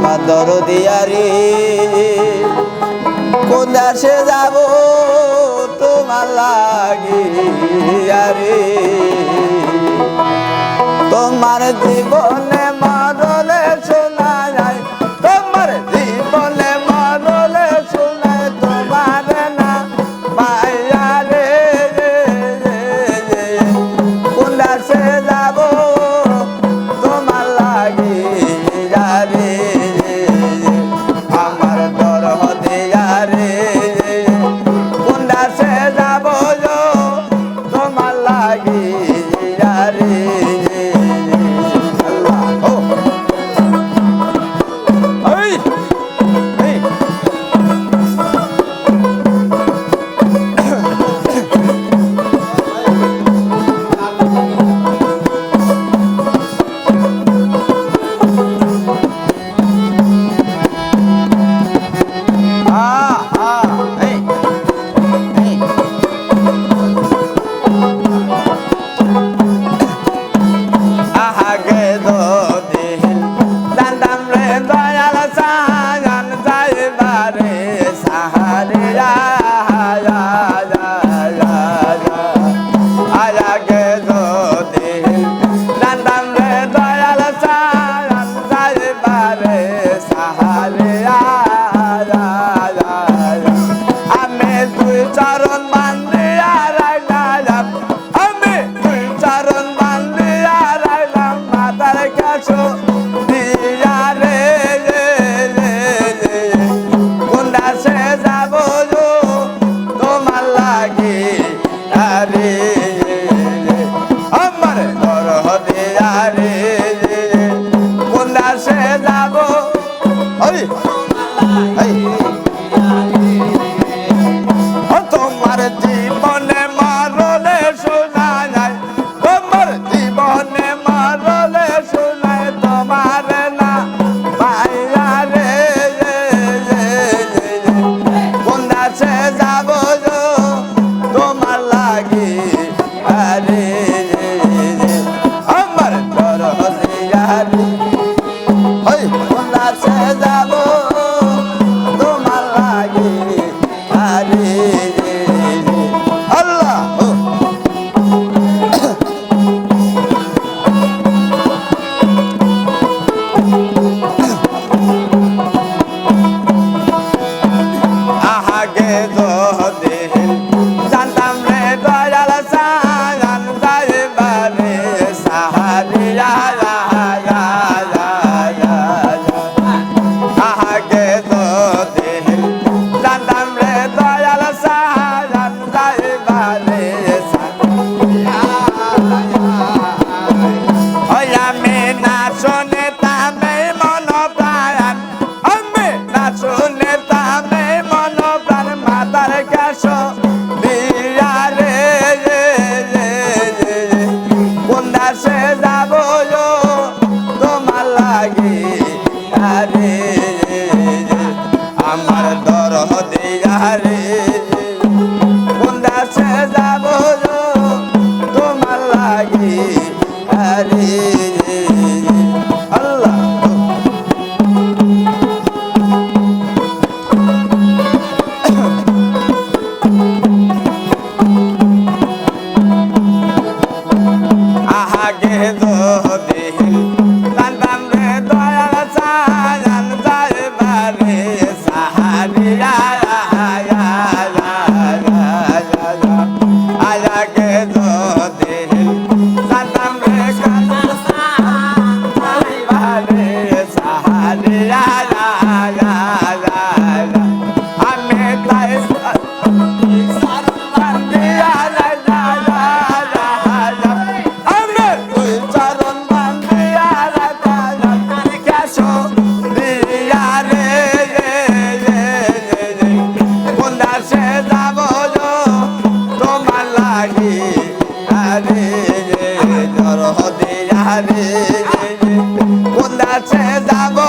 আমার দরদিয়ারি। কোন দেশে যাব তোমার লাগি আরে? তোমার জীবন la Sanchez, I've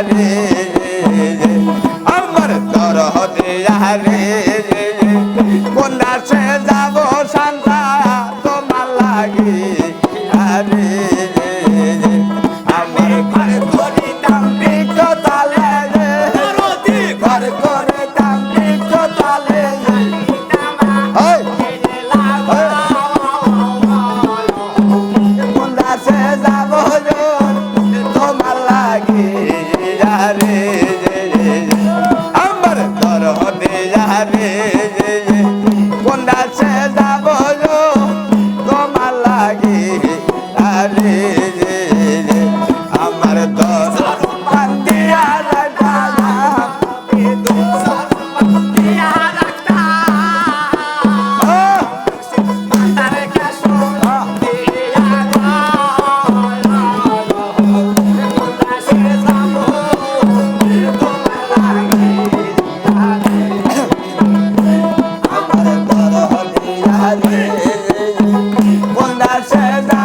আরে আমার দরদে আরে রে কোন